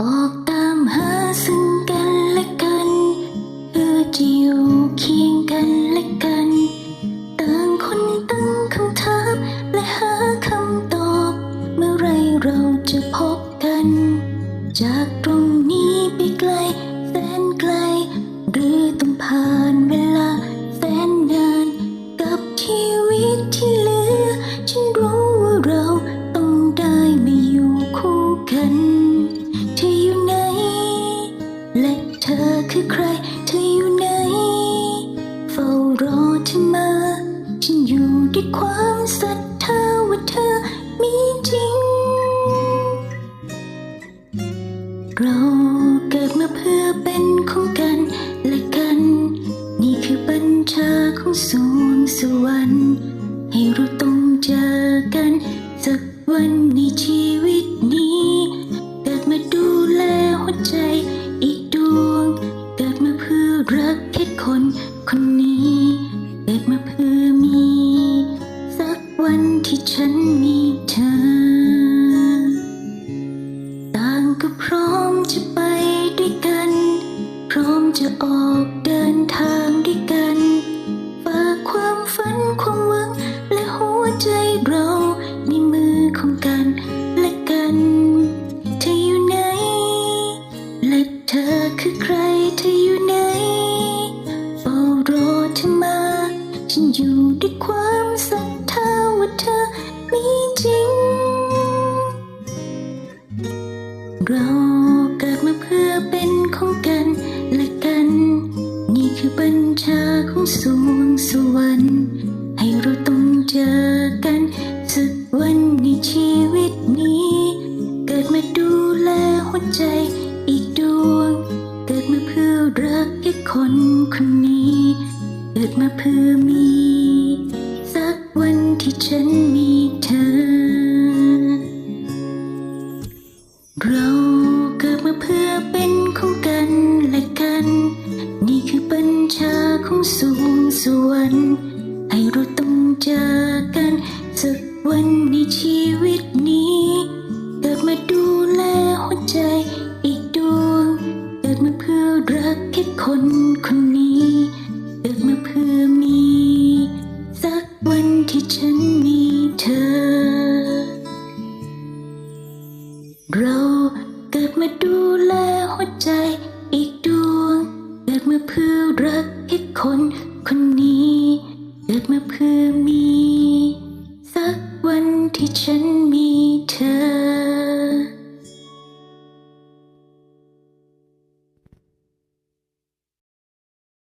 อ อยู่เคียงกันและกัน ต่างคนตั้งคำถามและหาคำตอบ เมื่อไรเราจะพบกัน จากตรงนี้ไปไกลแสนไกล หรือต้องผ่านเวลาแสนนาน กับชีวิตที่เหลือ ฉันรู้ว่าเราต้องได้มาอยู่คู่กัน เธออยู่ไหนและเธอคือใคร เราเกิดมาเพื่อเป็นของกันและกัน นี่คือบัญชาของสวงสวรรค์ให้เราต้องเจอกันสักวันในชีวิต จะออกเดินทางด้วยกันฝากความฝันความหวัง และหัวใจเราในมือของกันและกัน เธออยู่ไหน และเธอคือใครเธออยู่ไหนเฝ้ารอเธอมา ฉันอยู่ด้วยความศรัทธาว่าเธอมีจริง เราเกิดมาเพื่อเป็นของกัน คือบัญชาของสวงสวรรค์ ให้เราต้องเจอกันสักวันในชีวิตนี้ เกิดมาดูแลหัวใจอีกดวง เกิดมาเพื่อรักแค่คนคนนี้ เกิดมาเพื่อมี สักวันที่ฉันมีเธอ เรา ของสวงสวรรค์ให้เราต้องเจอกันสักวันในชีวิตนี้ เกิดมาดูแลหัวใจอีกดวง เกิดมาเพื่อรักแค่คนคนนี้ เกิดมาเพื่อมี สักวันที่ฉันมีเธอ เราเกิดมาดูแลหัวใจ เกิดมาเพื่อรักแค่คนคนนี้ เกิดมาเพื่อมี สักวันที่ฉัน